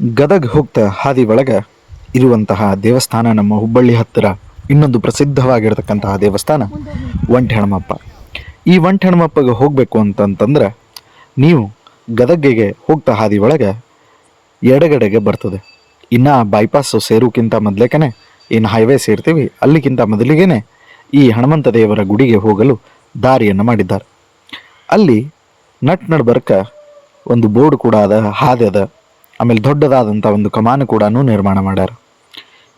ಗದಗ್ ಹೋಗ್ತಾ ಹಾದಿ ಒಳಗೆ ಇರುವಂತಹ ದೇವಸ್ಥಾನ ನಮ್ಮ ಹುಬ್ಬಳ್ಳಿ ಹತ್ತಿರ ಇನ್ನೊಂದು ಪ್ರಸಿದ್ಧವಾಗಿರತಕ್ಕಂತಹ ದೇವಸ್ಥಾನ ಒಂಟೆ ಹಣಮಪ್ಪ ಈ ಒಂಟೆ ಹಣಮಪ್ಪಗೆ ಹೋಗಬೇಕು ಅಂತಂತಂದ್ರೆ ನೀವು ಗದಗಿಗೆ ಹೋಗ್ತಾ ಹಾದಿ ಒಳಗೆ ಎಡಗಡೆಗೆ ಬರ್ತದೆ. ಇನ್ನು ಬೈಪಾಸ್ ಸೇರೋಕ್ಕಿಂತ ಮೊದಲೇಕನೆ ಏನು ಹೈವೇ ಸೇರ್ತೀವಿ, ಅಲ್ಲಿಗಿಂತ ಮೊದಲಿಗೆನೆ ಈ ಹನುಮಂತ ದೇವರ ಗುಡಿಗೆ ಹೋಗಲು ದಾರಿಯನ್ನು ಮಾಡಿದ್ದಾರೆ. ಅಲ್ಲಿ ನಟ್ ನಡ್ಬರ್ಕ ಒಂದು ಬೋರ್ಡ್ ಕೂಡ ಅದ, ಹಾದಿ ಅದ. ಆಮೇಲೆ ದೊಡ್ಡದಾದಂಥ ಒಂದು ಕಮಾನು ಕೂಡ ನಿರ್ಮಾಣ ಮಾಡ್ಯಾರ.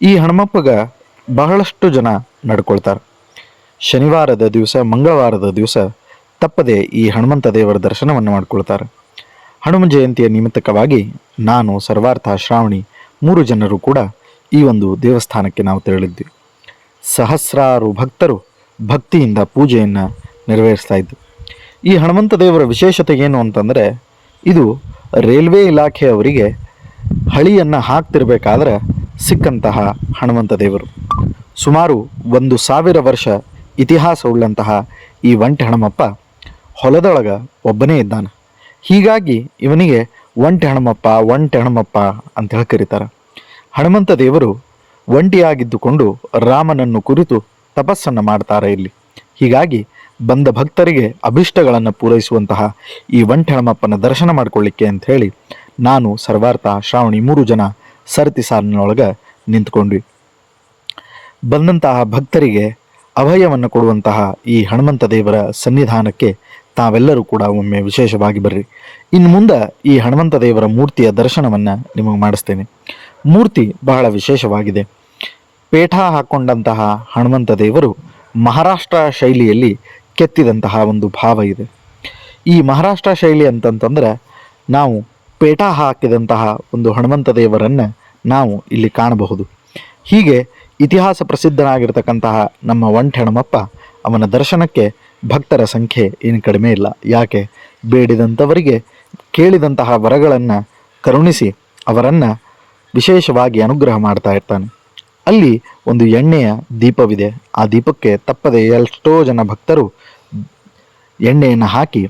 ಈ ಹನುಮಪ್ಪಗ ಬಹಳಷ್ಟು ಜನ ನಡ್ಕೊಳ್ತಾರೆ. ಶನಿವಾರದ ದಿವಸ, ಮಂಗಳವಾರದ ದಿವಸ ತಪ್ಪದೆ ಈ ಹನುಮಂತ ದೇವರ ದರ್ಶನವನ್ನು ಮಾಡ್ಕೊಳ್ತಾರೆ. ಹನುಮ ಜಯಂತಿಯ ನಿಮಿತ್ತಕವಾಗಿ ನಾನು ಸರ್ವಾರ್ಥ ಶ್ರಾವಣಿ ಮೂರು ಜನರು ಕೂಡ ಈ ಒಂದು ದೇವಸ್ಥಾನಕ್ಕೆ ನಾವು ತೆರಳಿದ್ವಿ. ಸಹಸ್ರಾರು ಭಕ್ತರು ಭಕ್ತಿಯಿಂದ ಪೂಜೆಯನ್ನು ನೆರವೇರಿಸ್ತಾ ಇದ್ದು ಈ ಹನುಮಂತ ದೇವರ ವಿಶೇಷತೆ ಏನು ಅಂತಂದರೆ ಇದು ರೈಲ್ವೆ ಇಲಾಖೆಯವರಿಗೆ ಹಳಿಯನ್ನು ಹಾಕ್ತಿರ್ಬೇಕಾದ್ರೆ ಸಿಕ್ಕಂತಹ ಹನುಮಂತ ದೇವರು. ಸುಮಾರು ಒಂದು ಸಾವಿರ ವರ್ಷ ಇತಿಹಾಸವುಳ್ಳಂತಹ ಈ ಒಂಟೆ ಹಣಮಪ್ಪ ಹೊಲದೊಳಗ ಒಬ್ಬನೇ ಇದ್ದಾನೆ. ಹೀಗಾಗಿ ಇವನಿಗೆ ಒಂಟೆ ಹಣಮಪ್ಪ ಒಂಟೆ ಹಣಮಪ್ಪ ಅಂತ ಹೇಳಿ ಕರೀತಾರೆ. ಹನುಮಂತ ದೇವರು ಒಂಟಿಯಾಗಿದ್ದುಕೊಂಡು ರಾಮನನ್ನು ಕುರಿತು ತಪಸ್ಸನ್ನು ಮಾಡ್ತಾರೆ ಇಲ್ಲಿ. ಹೀಗಾಗಿ ಬಂದ ಭಕ್ತರಿಗೆ ಅಭಿಷ್ಟಗಳನ್ನು ಪೂರೈಸುವಂತಹ ಈ ಒಂಟೆ ಹಣಮಪ್ಪನ ದರ್ಶನ ಮಾಡ್ಕೊಳ್ಳಿಕ್ಕೆ ಅಂತ ಹೇಳಿ ನಾನು ಸರ್ವಾರ್ಥ ಶ್ರಾವಣಿ ಮೂರು ಜನ ಸರತಿ ಸಾಲಿನೊಳಗೆ ನಿಂತ್ಕೊಂಡ್ವಿ. ಬಂದಂತಹ ಭಕ್ತರಿಗೆ ಅಭಯವನ್ನು ಕೊಡುವಂತಹ ಈ ಹನುಮಂತ ದೇವರ ಸನ್ನಿಧಾನಕ್ಕೆ ತಾವೆಲ್ಲರೂ ಕೂಡ ಒಮ್ಮೆ ವಿಶೇಷವಾಗಿ ಬರ್ರಿ. ಇನ್ನು ಮುಂದೆ ಈ ಹನುಮಂತ ದೇವರ ಮೂರ್ತಿಯ ದರ್ಶನವನ್ನು ನಿಮಗೆ ಮಾಡಿಸ್ತೇನೆ. ಮೂರ್ತಿ ಬಹಳ ವಿಶೇಷವಾಗಿದೆ. ಪೇಠ ಹಾಕ್ಕೊಂಡಂತಹ ಹನುಮಂತ ದೇವರು ಮಹಾರಾಷ್ಟ್ರ ಶೈಲಿಯಲ್ಲಿ ಕೆತ್ತಿದಂತಹ ಒಂದು ಭಾವ ಇದೆ. ಈ ಮಹಾರಾಷ್ಟ್ರ ಶೈಲಿ ಅಂತಂತಂದ್ರೆ ನಾವು ಪೇಟ ಹಾಕಿದಂತಹ ಒಂದು ಹನುಮಂತ ದೇವರನ್ನು ನಾವು ಇಲ್ಲಿ ಕಾಣಬಹುದು. ಹೀಗೆ ಇತಿಹಾಸ ಪ್ರಸಿದ್ಧನಾಗಿರ್ತಕ್ಕಂತಹ ನಮ್ಮ ಒಂಟೆ ಹಣಮಪ್ಪ ಅವನ ದರ್ಶನಕ್ಕೆ ಭಕ್ತರ ಸಂಖ್ಯೆ ಏನು ಕಡಿಮೆ ಇಲ್ಲ. ಯಾಕೆ? ಬೇಡಿದಂಥವರಿಗೆ ಕೇಳಿದಂತಹ ವರಗಳನ್ನು ಕರುಣಿಸಿ ಅವರನ್ನು ವಿಶೇಷವಾಗಿ ಅನುಗ್ರಹ ಮಾಡ್ತಾ ಇರ್ತಾನೆ. ಅಲ್ಲಿ ಒಂದು ಎಣ್ಣೆಯ ದೀಪವಿದೆ. ಆ ದೀಪಕ್ಕೆ ತಪ್ಪದೆ ಎಷ್ಟೋ ಜನ ಭಕ್ತರು ಎಣ್ಣೆಯನ್ನು ಹಾಕಿ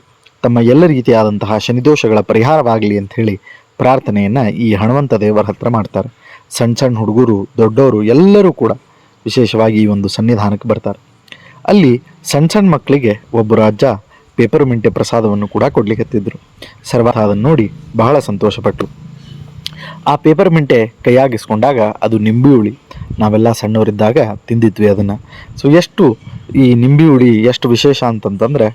ತಮ್ಮ ಎಲ್ಲ ರೀತಿಯಾದಂತಹ ಶನಿದೋಷಗಳ ಪರಿಹಾರವಾಗಲಿ ಅಂತ ಹೇಳಿ ಪ್ರಾರ್ಥನೆಯನ್ನು ಈ ಹನುಮಂತ ದೇವರ ಹತ್ರ ಮಾಡ್ತಾರೆ. ಸಣ್ಣ ಸಣ್ಣ ಹುಡುಗರು ದೊಡ್ಡವರು ಎಲ್ಲರೂ ಕೂಡ ವಿಶೇಷವಾಗಿ ಈ ಒಂದು ಸನ್ನಿಧಾನಕ್ಕೆ ಬರ್ತಾರೆ. ಅಲ್ಲಿ ಸಣ್ಣ ಸಣ್ಣ ಮಕ್ಕಳಿಗೆ ಒಬ್ಬರು ಅಜ್ಜ ಪೇಪರ್ ಮಿಂಟೆ ಪ್ರಸಾದವನ್ನು ಕೂಡ ಕೊಡ್ಲಿಕ್ಕೆ ಸರ್ವಥ ಅದನ್ನು ನೋಡಿ ಬಹಳ ಸಂತೋಷಪಟ್ಟರು ಆ ಪೇಪರ್ ಮಿಂಟೆ ಕೈಯಾಗಿಸ್ಕೊಂಡಾಗ ಅದು ನಿಂಬೆ ಹುಳಿ. ನಾವೆಲ್ಲ ಸಣ್ಣವರಿದ್ದಾಗ ತಿಂದಿದ್ವಿ ಅದನ್ನು. ಸೊ ಎಷ್ಟು ಈ ನಿಂಬೆ ಹುಳಿ ಎಷ್ಟು ವಿಶೇಷ ಅಂತಂತಂದರೆ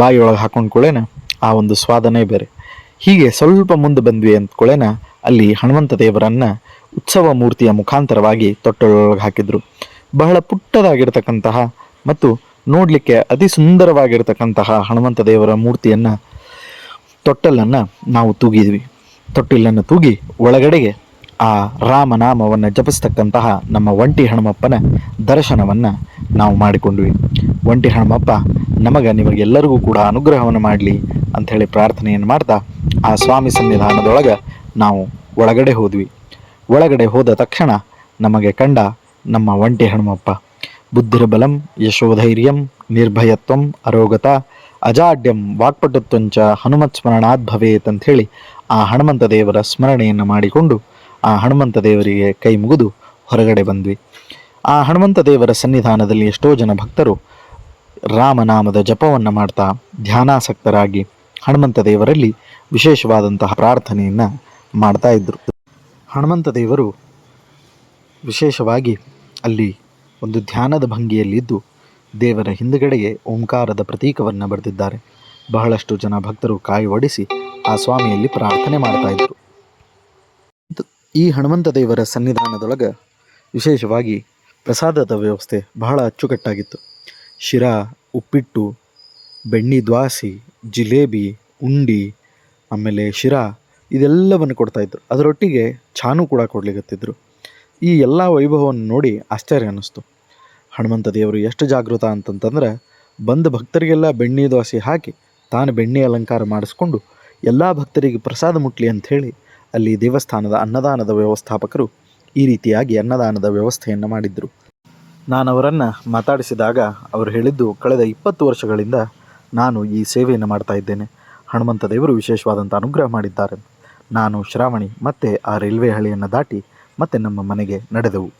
ಬಾಯಿಯೊಳಗೆ ಹಾಕೊಂಡ್ಕೊಳ್ಳೇನ ಆ ಒಂದು ಸ್ವಾದನೇ ಬೇರೆ. ಹೀಗೆ ಸ್ವಲ್ಪ ಮುಂದೆ ಬಂದ್ವಿ ಅಂದ್ಕೊಳ್ಳೇನ ಅಲ್ಲಿ ಹನುಮಂತ ದೇವರನ್ನು ಉತ್ಸವ ಮೂರ್ತಿಯ ಮುಖಾಂತರವಾಗಿ ತೊಟ್ಟೊಳಗೆ ಹಾಕಿದ್ರು. ಬಹಳ ಪುಟ್ಟದಾಗಿರ್ತಕ್ಕಂತಹ ಮತ್ತು ನೋಡಲಿಕ್ಕೆ ಅತಿ ಸುಂದರವಾಗಿರ್ತಕ್ಕಂತಹ ಹನುಮಂತ ದೇವರ ಮೂರ್ತಿಯನ್ನು, ತೊಟ್ಟಲನ್ನು ನಾವು ತೂಗಿದ್ವಿ. ತೊಟ್ಟಿಲನ್ನು ತೂಗಿ ಒಳಗಡೆಗೆ ಆ ರಾಮನಾಮವನ್ನು ಜಪಿಸ್ತಕ್ಕಂತಹ ನಮ್ಮ ಒಂಟಿ ಹನುಮಪ್ಪನ ದರ್ಶನವನ್ನು ನಾವು ಮಾಡಿಕೊಂಡ್ವಿ. ಒಂಟಿ ಹನುಮಪ್ಪ ನಮಗೆ ನಿಮಗೆಲ್ಲರಿಗೂ ಕೂಡ ಅನುಗ್ರಹವನ್ನು ಮಾಡಲಿ ಅಂಥೇಳಿ ಪ್ರಾರ್ಥನೆಯನ್ನು ಮಾಡ್ತಾ ಆ ಸ್ವಾಮಿ ಸನ್ನಿಧಾನದೊಳಗೆ ನಾವು ಒಳಗಡೆ ಹೋದ್ವಿ. ಒಳಗಡೆ ಹೋದ ತಕ್ಷಣ ನಮಗೆ ಕಂಡ ನಮ್ಮ ಒಂಟಿ ಹನುಮಪ್ಪ ಬುದ್ಧಿರ್ಬಲಂ ಯಶೋಧೈರ್ಯಂ ನಿರ್ಭಯತ್ವಂ ಅರೋಗತ ಅಜಾಡ್ಯಂ ವಾಕ್ಪಟುತ್ವಂಚ ಹನುಮತ್ ಸ್ಮರಣಾತ್ ಭವೇತ್ ಅಂಥೇಳಿ ಆ ಹನುಮಂತ ದೇವರ ಸ್ಮರಣೆಯನ್ನು ಮಾಡಿಕೊಂಡು ಆ ಹನುಮಂತ ದೇವರಿಗೆ ಕೈ ಮುಗಿದು ಹೊರಗಡೆ ಬಂದ್ವಿ. ಆ ಹನುಮಂತ ದೇವರ ಸನ್ನಿಧಾನದಲ್ಲಿ ಎಷ್ಟೋ ಜನ ಭಕ್ತರು ರಾಮನಾಮದ ಜಪವನ್ನು ಮಾಡ್ತಾ ಧ್ಯಾನಾಸಕ್ತರಾಗಿ ಹನುಮಂತ ದೇವರಲ್ಲಿ ವಿಶೇಷವಾದಂತಹ ಪ್ರಾರ್ಥನೆಯನ್ನು ಮಾಡ್ತಾ ಇದ್ದರು ಹನುಮಂತ ದೇವರು ವಿಶೇಷವಾಗಿ ಅಲ್ಲಿ ಒಂದು ಧ್ಯಾನದ ಭಂಗಿಯಲ್ಲಿದ್ದು ದೇವರ ಹಿಂದುಗಡೆಗೆ ಓಂಕಾರದ ಪ್ರತೀಕವನ್ನು ಬರೆದಿದ್ದಾರೆ. ಬಹಳಷ್ಟು ಜನ ಭಕ್ತರು ಕಾಯಿ ಒಡಿಸಿ ಆ ಸ್ವಾಮಿಯಲ್ಲಿ ಪ್ರಾರ್ಥನೆ ಮಾಡ್ತಾ ಇದ್ರು. ಈ ಹನುಮಂತ ದೇವರ ಸನ್ನಿಧಾನದೊಳಗೆ ವಿಶೇಷವಾಗಿ ಪ್ರಸಾದದ ವ್ಯವಸ್ಥೆ ಬಹಳ ಅಚ್ಚುಕಟ್ಟಾಗಿತ್ತು. ಶಿರಾ, ಉಪ್ಪಿಟ್ಟು, ಬೆಣ್ಣೆ ದ್ವಾಸಿ, ಜಿಲೇಬಿ, ಉಂಡಿ, ಆಮೇಲೆ ಶಿರಾ ಇದೆಲ್ಲವನ್ನು ಕೊಡ್ತಾಯಿದ್ರು ಅದರೊಟ್ಟಿಗೆ ಚಾನು ಕೂಡ ಕೊಡ್ಲಿಕತ್ತಿದ್ರು. ಈ ಎಲ್ಲ ವೈಭವವನ್ನು ನೋಡಿ ಆಶ್ಚರ್ಯ ಅನ್ನಿಸ್ತು. ಹನುಮಂತ ದೇವರು ಎಷ್ಟು ಜಾಗೃತ ಅಂತಂತಂದ್ರೆ ಬಂದ ಭಕ್ತರಿಗೆಲ್ಲ ಬೆಣ್ಣೆ ದ್ವಾಸಿ ಹಾಕಿ ತಾನು ಬೆಣ್ಣೆ ಅಲಂಕಾರ ಮಾಡಿಸ್ಕೊಂಡು ಎಲ್ಲ ಭಕ್ತರಿಗೆ ಪ್ರಸಾದ ಮುಟ್ಲಿ ಅಂಥೇಳಿ ಅಲ್ಲಿ ದೇವಸ್ಥಾನದ ಅನ್ನದಾನದ ವ್ಯವಸ್ಥಾಪಕರು ಈ ರೀತಿಯಾಗಿ ಅನ್ನದಾನದ ವ್ಯವಸ್ಥೆಯನ್ನು ಮಾಡಿದ್ದರು ನಾನು ಅವರನ್ನು ಮಾತಾಡಿಸಿದಾಗ ಅವರು ಹೇಳಿದ್ದು ಕಳೆದ ಇಪ್ಪತ್ತು ವರ್ಷಗಳಿಂದ ನಾನು ಈ ಸೇವೆಯನ್ನು ಮಾಡ್ತಾ ಇದ್ದೇನೆ. ಹನುಮಂತ ದೇವರು ವಿಶೇಷವಾದಂಥ ಅನುಗ್ರಹ ಮಾಡಿದ್ದಾರೆ. ನಾನು ಶ್ರಾವಣಿ ಮತ್ತೆ ಆ ರೈಲ್ವೆ ಹಳಿಯನ್ನು ದಾಟಿ ಮತ್ತೆ ನಮ್ಮ ಮನೆಗೆ ನಡೆದೆವು.